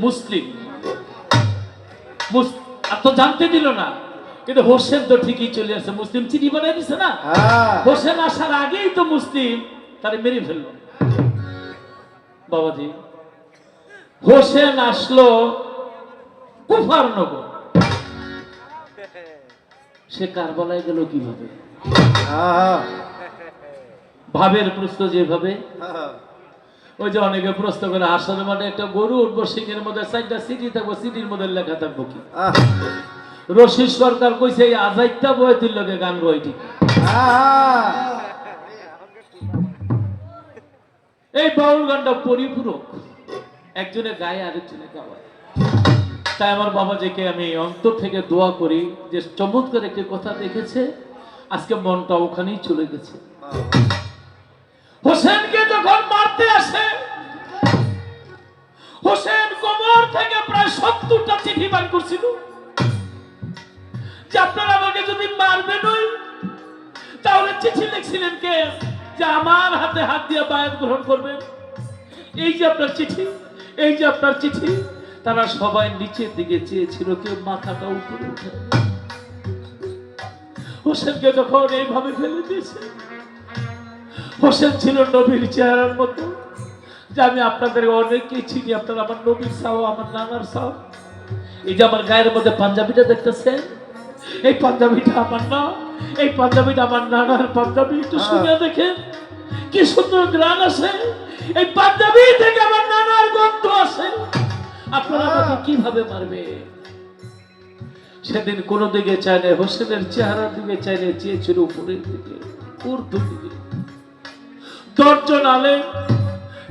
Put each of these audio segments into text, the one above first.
মুসলিম। মুস- আর তো জানতে দিল না। কিন্তু হোসেন তো ঠিকই চলে আসছে মুসলিম চিঠি বানিয়ে দিছে না? হ্যাঁ। হোসেন আসার আগেই তো মুসলিম তারে মেরে ফেলল। বাবাজি হোসেন আসলো কুফার নগর। সে কারবালায় গেল কীভাবে? হ্যাঁ। ভাবের প্রশ্ন যেভাবে হ্যাঁ। ওই যে অনেকে প্রশ্ন করে আসলে মানে একটা গরু উঠবো সিংহের মধ্যে চারটা সিটি থাকব সিটির মধ্যে লেখা থাকব কি? রশিদ সরকার কইছে এই আজাইটা বয়ে তুই লগে গান বই ঠিক হ্যাঁ এই বাউল গানটা পরিপূরক। একজনে গায়ে আরেকজনে গাওয়ায়। তাই আমার বাবাজিকে আমি অন্তর থেকে দোয়া করি যে চমৎকার একটি কথা দেখেছে আজকে মনটা ওখানেই চলে গেছে। হোসেনকে যখন মারতে আসে। হোসেন কোমর থেকে প্রায় সত্তরটা চিঠি বার করছিল। যে আপনারা আমাকে যদি মারবেন ওই, তাহলে চিঠি লিখছিলেন কে? যে আমার হাতে হাত দিয়ে বায়াত গ্রহণ করবেন। এই যে আপনার চিঠি, এই যে আপনার চিঠি, তারা সবাই নিচের দিকে চেয়েছিল কেউ মাথাটা উপরে উঠে হোসেনকে যখন এইভাবে ফেলে দিয়েছে হোসেন ছিল নবীর চেহারার মতো। যে আমি আপনাদের অনেককেই চিনি আপনারা আমার নবীর সাও আমার নানার সাও এই যে আমার গায়ের মধ্যে পাঞ্জাবিটা দেখতেছেন? এই পাঞ্জাবিটা আমার না এই পাঞ্জাবিটা আমার নানার পাঞ্জাবি একটু শুনে দেখেন। কি সুন্দর গ্রান আছে। এই পাঞ্জাবি থেকে আমার নানার গন্ধ আছে আপনারা আমাকে কীভাবে মারবে? সেদিন কোন দিকে চাইলে হোসেনের চেহারার দিকে চাইলে চেয়েছিল উপরের দিকে উর্দু দিকে। দশজন আলে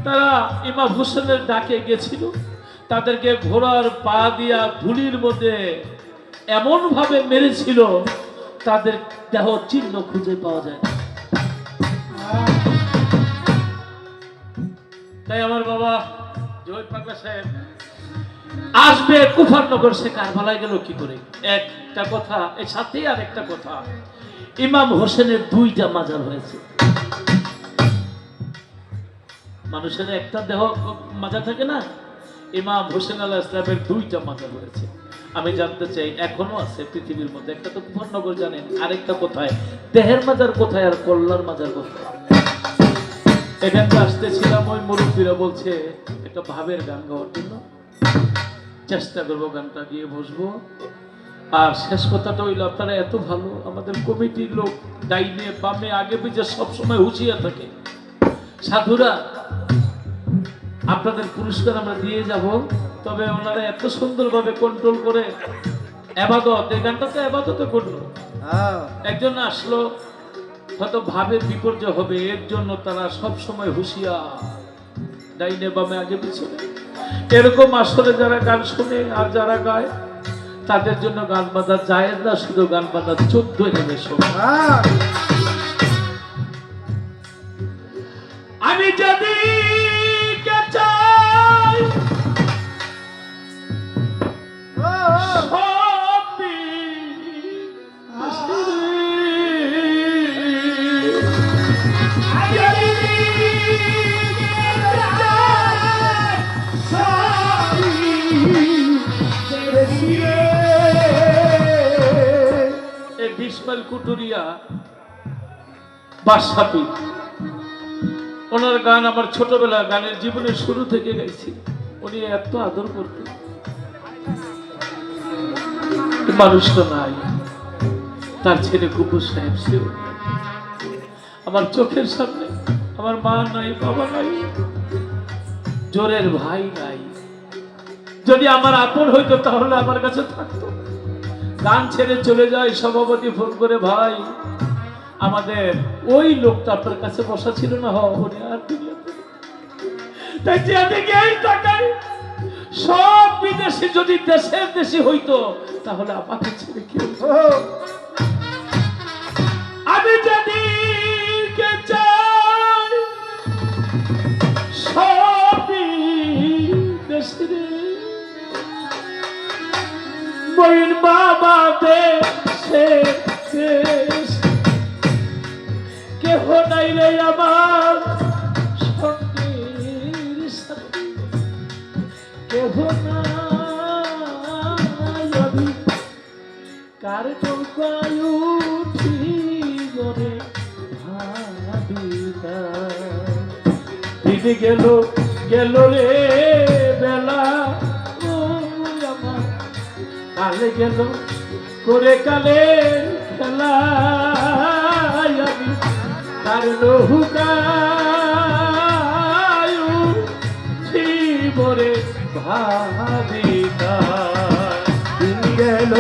তারা ইমাম হোসেনের ডাকে গেছিল। তাদেরকে ঘোড়ার পা দিয়া ধুলির মধ্যে এমন ভাবে মেরেছিল, তাদের দেহ চিহ্ন খুঁজে পাওয়া যায়। তাই আমার বাবা জয় পাকা সাহেব আসবে কুফারনগর সে কারবালায় গেল কি করে? একটা কথা, এর সাথে আর একটা কথা। ইমাম হোসেনের দুইটা মাজার হয়েছে। মানুষের একটা দেহ মাজা থাকে না? ইমাম হোসেন আল্লাহ ইসলামের দুইটা মাজার রয়েছে। আমি জানতে চাই, এখনও আছে পৃথিবীর মধ্যে? একটা তো কুফারনগর জানেন, আরেকটা কোথায়? দেহের মাজার কোথায় আর কল্যার মাজার কোথায়? এখানটা আসতেছিলাম, ওই মুরব্বীরা বলছে, একটা ভাবের গান গাওয়ার জন্য। চেষ্টা করব গানটা গিয়ে বসবো। আর শেষ কথাটা হইল, আপনারা এত ভালো, আমাদের কমিটির লোক ডাইনে বামে আগে পিছে সবসময় হুঁশিয়ার থাকে। সাধুরা আপনাদের পুরস্কার আমরা দিয়ে যাব। তবে ওনারা এত সুন্দরভাবে কন্ট্রোল করে এবাদত এই গানটা তো এবাদতে করল। হ্যাঁ। একজন আসলো হয়তো ভাবে বিপর্যয় হবে এর জন্য তারা সব সময় হুঁশিয়ার। ডাইনে বামে আগে পিছনে। এরকম আসলে যারা গান শুনে আর যারা গায় তাদের জন্য গান বাঁধা যায় না শুধু গান বাঁধা চোদ্দ নেমে হ্যাঁ। আমি যদি এই বিশমাইল কুটুরিয়া বাসাপি ওনার গান আমার ছোটবেলা গানের জীবনের শুরু থেকে গাইছি। উনি এত আদর করতেন। মানুষ তো নাই। তার ছেলে কুকুর সাহেব সেও আমার চোখের সামনে আমার মা নাই, বাবা নাই, জোরের ভাই নাই। যদি আমার আপন হইতো তাহলে আমার কাছে থাকতো। গান ছেড়ে চলে যায় সভাপতি ফোন করে ভাই আমাদের ওই লোকটা আপনার কাছে বসা ছিল না? হ উনি আর তাই টাকায় সব বিদেশি যদি দেশের দেশি হইতো তাহলে আমাকে ছেড়ে কেউ আমি যদি দিন গেল গেল রে বেলা। কালে গেল, করে কালে খেলা তার নৌকায় জীবরে ভাবিতা। গেল।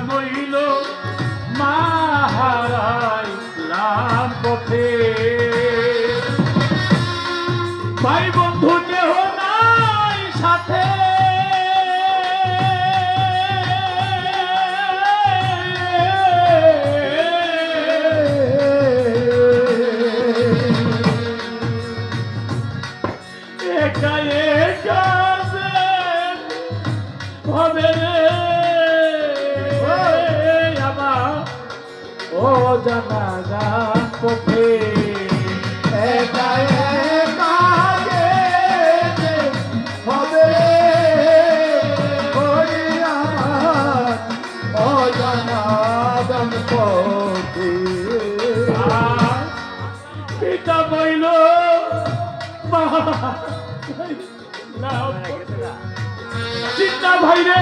পিতা মা মাহারাই লাভ পথে। জানা গান পথে একা একা হবে। অজানা দম্পতি আর পিতা বইল চিন্তা ভাই রে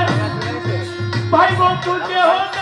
ভাই বন্ধু, কেহ নাই।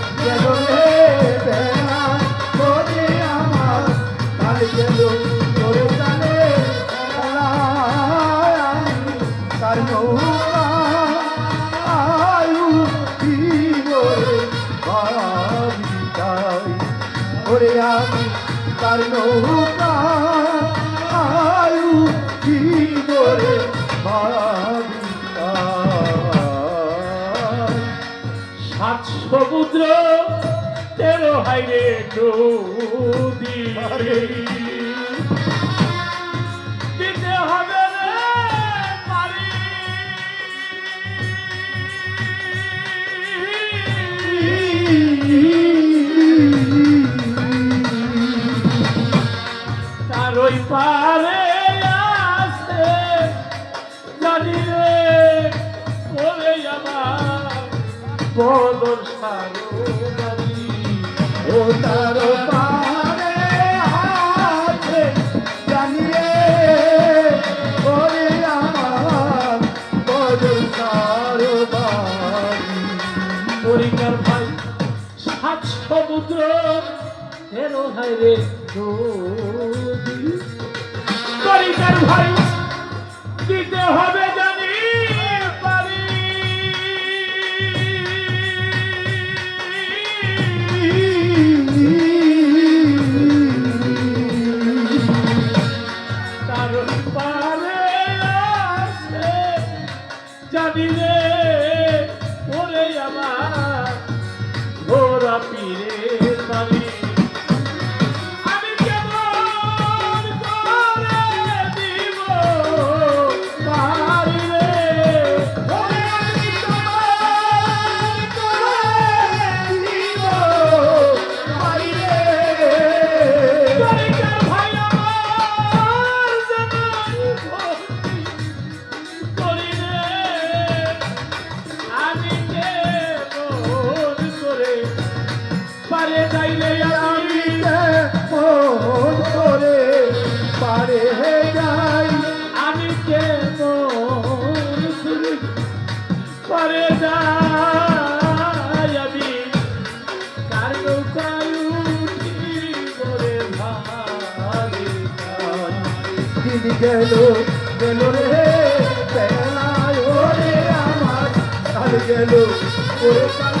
আমি তার নৌকা আয়ু কি করে সাত সমুদ্র তেরো হাইরে নদী। ওই পারে আছে, জানি রে, ওরে আমার বদর সারো বাড়ি ও তার পারে আছে জানিয়ে ওরে আমার বদল তার বাড়ি পরিকার ভাই, সাত সমুদ্র তেরো হাই রে পারে যাই, আমি করে পারে যাই আমি। কার নৌকায় উঠি করে ভাগে যাই। গেল গেল রে বেলায় আমার। কাল গেল, ওরে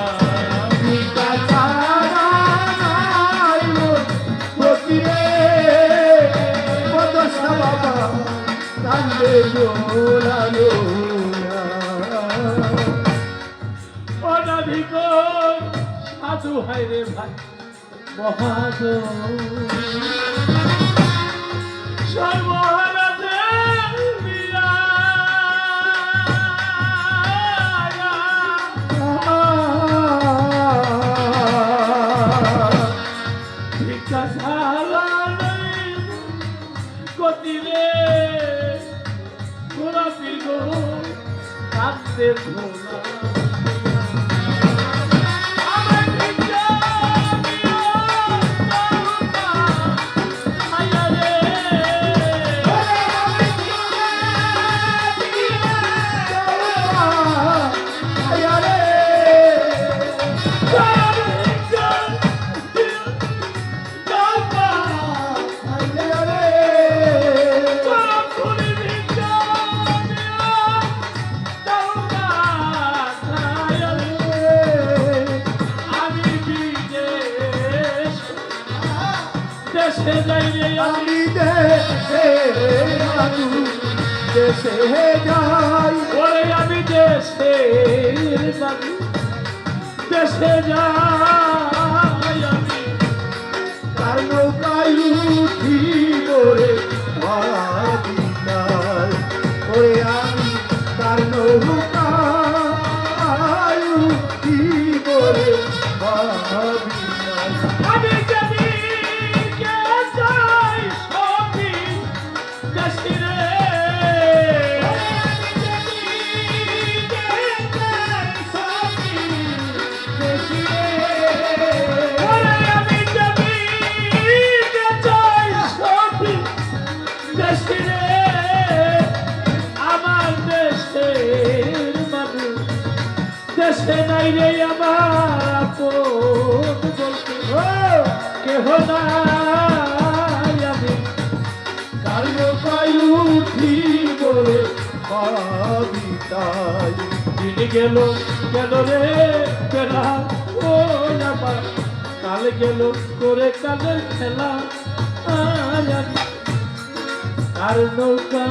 কাঁদতে ঝোলা অনাধিক সাধু হায় রে ভাই মহাজ সর্বহারা কাঁদতে ঝোলা দেশে যাই রে আমি আমি দেশে মানু দেশে যাই ওরে আমি দেশে দেশে নাই রে আমার বলতে কেহ নাই আমি। তার নৌকায় উঠি করে ভাবি তাই। দিন গেল গেল রে বেলা ও আমার, কাল গেল করে কালের খেলা। কার নৌকা